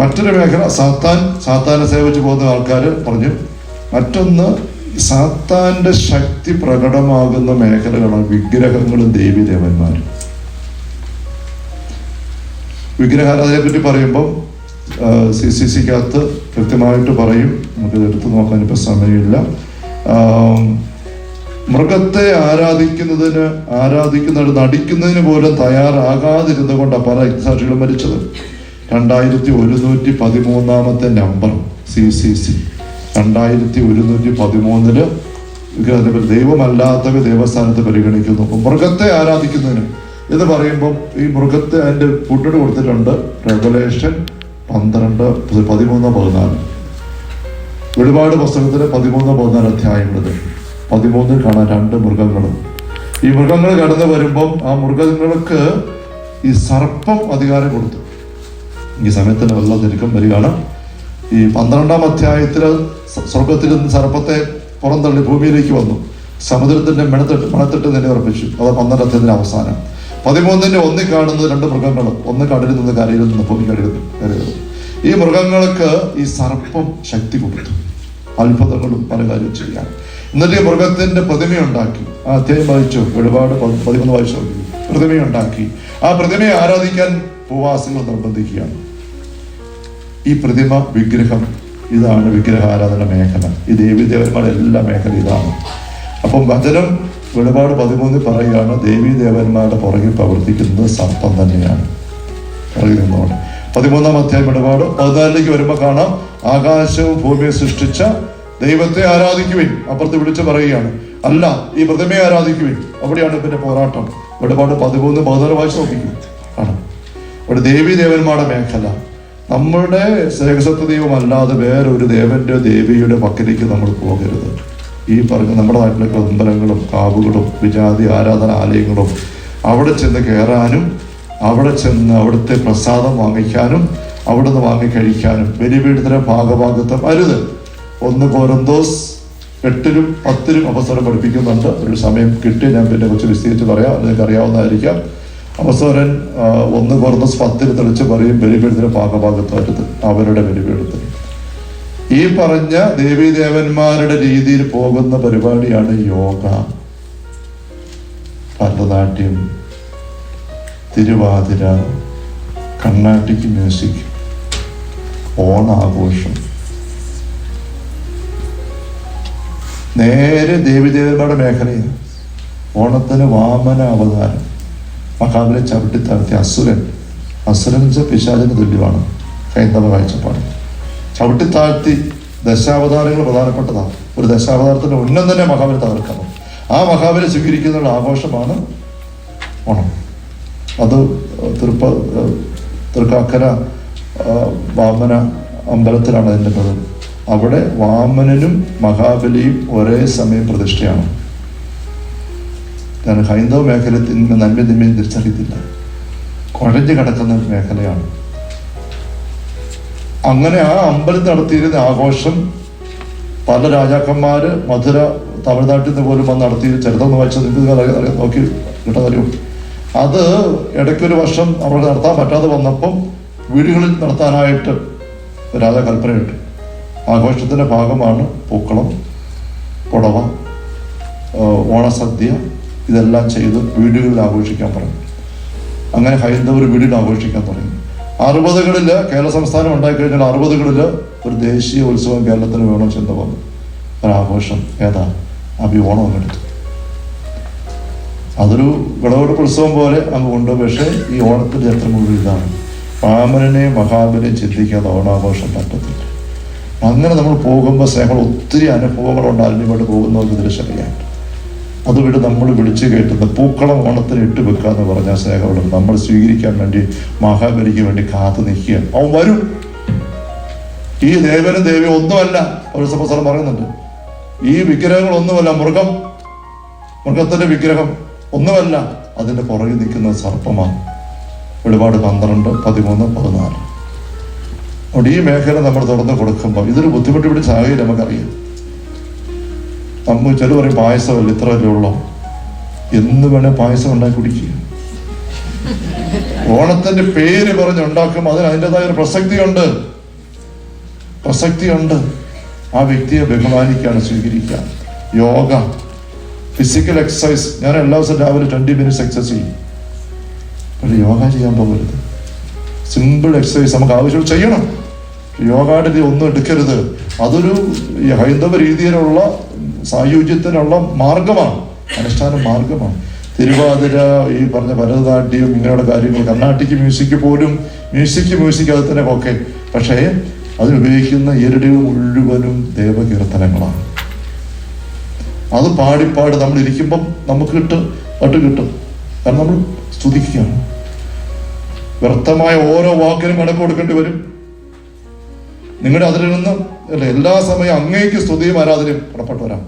മറ്റൊരു മേഖല സാത്താൻ സാത്താനെ സേവിച്ച് പോകുന്ന ആൾക്കാർ പറഞ്ഞു മറ്റൊന്ന് സാത്താന്റെ ശക്തി പ്രകടമാകുന്ന മേഖലകളാണ് വിഗ്രഹങ്ങളും ദേവീദേവന്മാരും. വിഗ്രഹാരാധനയെ പറ്റി പറയുമ്പം സി സി സിക്കകത്ത് കൃത്യമായിട്ട് പറയും. നമുക്കിത് എടുത്തു നോക്കാൻ ഇപ്പം സമയമില്ല. മൃഗത്തെ ആരാധിക്കുന്നതിന് ആരാധിക്കുന്നതിന് നടിക്കുന്നതിന് പോലും തയ്യാറാകാതിരുന്നു കൊണ്ടാണ് പല സാക്ഷികളും മരിച്ചത്. രണ്ടായിരത്തി ഒരുന്നൂറ്റി പതിമൂന്നാമത്തെ നമ്പർ സി സി സി രണ്ടായിരത്തി ഒരുന്നൂറ്റി പതിമൂന്നിൽ ദൈവമല്ലാത്തവ ദേവസ്ഥാനത്ത് പരിഗണിക്കുന്നു. മൃഗത്തെ ആരാധിക്കുന്നതിന് എന്ന് പറയുമ്പോൾ ഈ മൃഗത്തെ അതിന്റെ ഫുഡിന് കൊടുത്തിട്ടുണ്ട് റെഗുലേഷൻ പന്ത്രണ്ട് പതിമൂന്ന് പതിനാല്. വെളിപാട് പുസ്തകത്തിന് പതിമൂന്ന് പതിനാല് അധ്യായങ്ങളിൽ പതിമൂന്നിൽ കാണാൻ രണ്ട് മൃഗങ്ങളും. ഈ മൃഗങ്ങൾ കടന്നു വരുമ്പം ആ മൃഗങ്ങൾക്ക് ഈ സർപ്പം അധികാരം കൊടുത്തു. ഈ സമയത്തിന് വെള്ളം തിരുക്കം വരികയാണ്. ഈ പന്ത്രണ്ടാം അധ്യായത്തിൽ സ്വർഗത്തിൽ നിന്ന് സർപ്പത്തെ പുറന്തള്ളി ഭൂമിയിലേക്ക് വന്നു. സമുദ്രത്തിന്റെ മണത്തിട്ട് മണത്തിട്ട് തന്നെ ഉറപ്പിച്ചു. അത് പന്ത്രണ്ടത്തിന്റെ അവസാനം. പതിമൂന്നിന്റെ ഒന്നി കാണുന്നത് രണ്ട് മൃഗങ്ങൾ ഒന്ന് കടലിൽ നിന്ന് കരയിൽ നിന്ന് ഭൂമി കരയിൽ കരയുന്നു. ഈ മൃഗങ്ങൾക്ക് ഈ സർപ്പം ശക്തി കൊടുത്തു. അത്ഭുതങ്ങളും പല കാര്യം ചെയ്യാൻ. എന്നിട്ട് ഈ മൃഗത്തിന്റെ പ്രതിമയുണ്ടാക്കി. ആ അധ്യായം വായിച്ചു. ഒരുപാട് പതിമൂന്ന് വായിച്ചു. പ്രതിമയുണ്ടാക്കി. ആ പ്രതിമയെ ആരാധിക്കാൻ ഉപവാസങ്ങൾ നിർബന്ധിക്കുകയാണ്. ഈ പ്രതിമ വിഗ്രഹം ഇതാണ് വിഗ്രഹാരാധന മേഖല. ഈ ദേവീദേവന്മാരുടെ എല്ലാ മേഖല ഇതാണ്. അപ്പം വചനം വെളിപാട് പതിമൂന്നിൽ പറയുകയാണ് ദേവീദേവന്മാരുടെ പുറകിൽ പ്രവർത്തിക്കുന്നത് സർപ്പം തന്നെയാണ്. പുറകിൽ നിന്നുകൊണ്ട് പതിമൂന്നാം അധ്യായം ഇടപാട് പതിനാലിലേക്ക് വരുമ്പോൾ കാണാം ആകാശവും ഭൂമിയെ സൃഷ്ടിച്ച ദൈവത്തെ ആരാധിക്കുവിൻ. അപ്പുറത്ത് വിളിച്ച് പറയുകയാണ് അല്ല ഈ പ്രതിമയെ ആരാധിക്കുവിൻ. അവിടെയാണ് പിന്നെ പോരാട്ടം. ഇടപാട് പതിമൂന്ന് പതിനാല് വായിച്ച് നോക്കിക്കും. അവിടെ ദേവി ദേവന്മാരുടെ മേഖല. നമ്മളുടെ സ്നേഹസത്വ ദൈവം അല്ലാതെ വേറൊരു ദേവന്റെ ദേവിയുടെ പക്കലേക്ക് നമ്മൾ പോകരുത്. ഈ പറഞ്ഞ നമ്മുടെ നാട്ടിലൊക്കെ അമ്പലങ്ങളും കാവുകളും വിജാതി ആരാധനാലയങ്ങളും അവിടെ ചെന്ന് കയറാനും അവിടെ ചെന്ന് അവിടുത്തെ പ്രസാദം വാങ്ങിക്കാനും അവിടെ അവിടുന്ന് വാങ്ങിക്കഴിക്കാനും ബലിപീഠത്തിലെ ഭാഗഭാഗത്വം അരുത്. ഒന്ന് കോരന്തോസ് എട്ടിലും പത്തിലും അവസരം പഠിപ്പിക്കുന്നുണ്ട്. ഒരു സമയം കിട്ടി ഞാൻ പിന്നെ കുറച്ച് വിസ്തരിച്ച് പറയാം. നിങ്ങൾക്ക് അറിയാവുന്നതായിരിക്കാം അവസരൻ ഒന്ന് കുറന്ന് പത്തിൽ തെളിച്ച് പറയും ബലിപീഠത്തിന് ഭാഗഭാഗത്വം അരുത് അവരുടെ ബലിപീഠത്തിന് ഈ പറഞ്ഞ ദേവീദേവന്മാരുടെ രീതിയിൽ പോകുന്ന പരിപാടിയാണ് യോഗ. ഭരതനാട്യം തിരുവാതിര കർണാട്ടിക് മ്യൂസിക് ഓണാഘോഷം. നേരെ ദേവീദേവന്മാരുടെ മേഖലയാണ് ഓണത്തിന് വാമന അവതാരം മഹാബലി ചവിട്ടിത്താഴ്ത്തിയ അസുരൻ അസുരൻ വെച്ച പിശാചിന് തുല്യമാണ്. ഹൈന്ദവ കാഴ്ചപ്പാട്. ചവിട്ടി താഴ്ത്തി ദശാവതാരങ്ങൾ പ്രധാനപ്പെട്ടതാണ് ഒരു ദശാവതാരത്തിന്റെ ഉന്നം തന്നെ മഹാബലി തകർക്കണം. ആ മഹാബലി സ്വീകരിക്കുന്ന ആഘോഷമാണ് ഓണം. അത് തൃപ്പ തൃക്കാക്കര വാമന അമ്പലത്തിലാണ് അതിന്റെ അവിടെ വാമനനും മഹാബലിയും ഒരേ സമയം പ്രതിഷ്ഠയാണ്. കാരണം ഹൈന്ദവ മേഖലത്തിൽ നിന്ന് നന്മ തിന്മയും തിരിച്ചറിയത്തില്ല കുഴഞ്ഞു കിടക്കുന്ന മേഖലയാണ്. അങ്ങനെ ആ അമ്പലത്തിൽ നടത്തിയിരുന്ന ആഘോഷം പല രാജാക്കന്മാര് മധുര തമിഴ്നാട്ടിൽ നിന്ന് പോലും വന്ന് നടത്തിയ ചരിത്രം വായിച്ചത് നിങ്ങൾക്ക് നോക്കി കിട്ടുന്നറിയും അത് ഇടയ്ക്കൊരു വർഷം അവിടെ നടത്താൻ പറ്റാതെ വന്നപ്പം വീടുകളിൽ നടത്താനായിട്ട് രാജ കൽപ്പനയിട്ട് ആഘോഷത്തിന്റെ ഭാഗമാണ് പൂക്കളം പുടവ ഓണസദ്യ ഇതെല്ലാം ചെയ്ത് വീടുകളിൽ ആഘോഷിക്കാൻ പറഞ്ഞു. അങ്ങനെ ഹൈന്ദവർ വീടുകളിൽ ആഘോഷിക്കാൻ തുടങ്ങി. അറുപതുകളിൽ കേരള സംസ്ഥാനം ഉണ്ടായിക്കഴിഞ്ഞാൽ അറുപതുകളിൽ ഒരു ദേശീയ ഉത്സവം കേരളത്തിന് വേണോ ചെന്ന് വന്നു. ഒരാഘോഷം ഏതാ? അഭി ഓണം അങ്ങെടുത്തു അതൊരു വിളവെടുപ്പ് ഉത്സവം പോലെ അങ്ങ് കൊണ്ട് പക്ഷേ ഈ ഓണത്തിന്റെ ചരിത്രം മുഴുവൻ ഇതാണ്. പാമരനെയും മഹാബലിനെയും ചിന്തിക്കാതെ ഓണാഘോഷം പറ്റത്തില്ല. അങ്ങനെ നമ്മൾ പോകുമ്പോൾ സ്നേഹങ്ങൾ ഒത്തിരി അനുഭവങ്ങളുണ്ട്. അതിനുവേണ്ടി പോകുന്നവർക്ക് തിരിച്ചറിയാൻ അതുകൊണ്ട് നമ്മൾ വിളിച്ചു കേട്ടുന്ന പൂക്കളം ഓണത്തിന് ഇട്ട് വെക്കാന്ന് പറഞ്ഞ സ്നേഹമുള്ളത് നമ്മൾ സ്വീകരിക്കാൻ വേണ്ടി മഹാബലിക്ക് വേണ്ടി കാത്തു നിൽക്കുക അവൻ വരും. ഈ ദേവനും ദേവിയും ഒന്നുമല്ല ഒരു സംവത്സരം പറയുന്നുണ്ട്. ഈ വിഗ്രഹങ്ങളൊന്നുമല്ല മൃഗം. മൃഗത്തിന്റെ വിഗ്രഹം ഒന്നുമല്ല അതിന്റെ പുറകിൽ നിൽക്കുന്ന സർപ്പമാണ്. ഒരുപാട് പന്ത്രണ്ട് പതിമൂന്ന് പതിനാല്. അതുകൊണ്ട് ഈ മേഖല നമ്മൾ തുറന്നു കൊടുക്കുമ്പോൾ ഇതൊരു ബുദ്ധിമുട്ട് പിടിച്ച സാഹചര്യം നമുക്കറിയാം. നമ്മ ചില പറയും പായസമല്ല ഇത്ര അല്ലേ ഉള്ളൂ? എന്ന് വേണേൽ പായസം ഉണ്ടാക്കി കുടിക്കുക ഓണത്തിന്റെ പേര് പറഞ്ഞ് ഉണ്ടാക്കും അതിന് അതിന്റെതായ ഒരു പ്രസക്തിയുണ്ട്. പ്രസക്തിയുണ്ട്. ആ വ്യക്തിയെ ബഹുമാനിക്കുകയാണ് സ്വീകരിക്കുക. യോഗ ഫിസിക്കൽ എക്സസൈസ് ഞാൻ എല്ലാ ദിവസവും രാവിലെ ട്വന്റി മിനിറ്റ്സ് എക്സസൈസ് ചെയ്യും. പക്ഷെ യോഗ ചെയ്യാൻ പോകരുത്. സിമ്പിൾ എക്സസൈസ് നമുക്ക് ആവശ്യം ചെയ്യണം. യോഗയുടെ ഒന്നും എടുക്കരുത്. അതൊരു ഹൈന്ദവ രീതിയിലുള്ള സായുജ്യത്തിനുള്ള മാർഗമാണ് അനുഷ്ഠാന മാർഗമാണ് തിരുവാതിര ഈ പറഞ്ഞ ഭരതനാട്യം ഇങ്ങനെയുള്ള കാര്യങ്ങൾ കർണാട്ടിക് മ്യൂസിക് പോലും മ്യൂസിക് മ്യൂസിക് അത് തന്നെ ഓക്കെ. പക്ഷേ അതിനുപയോഗിക്കുന്ന ഇരടികൾ മുഴുവനും ദേവകീർത്തനങ്ങളാണ്. അത് പാടി പാടി നമ്മൾ ഇരിക്കുമ്പം നമുക്ക് കിട്ടും പാട്ട് കിട്ടും. കാരണം നമ്മൾ സ്തുതിക്കുകയാണ്. വ്യർത്ഥമായ ഓരോ വാക്കിനും കണക്ക് കൊടുക്കേണ്ടി വരും. നിങ്ങളുടെ അതിൽ നിന്ന് എല്ലാ സമയം അങ്ങേക്ക് സ്തുതിയും ആരാധനയും പുറപ്പെട്ടവരാണ്.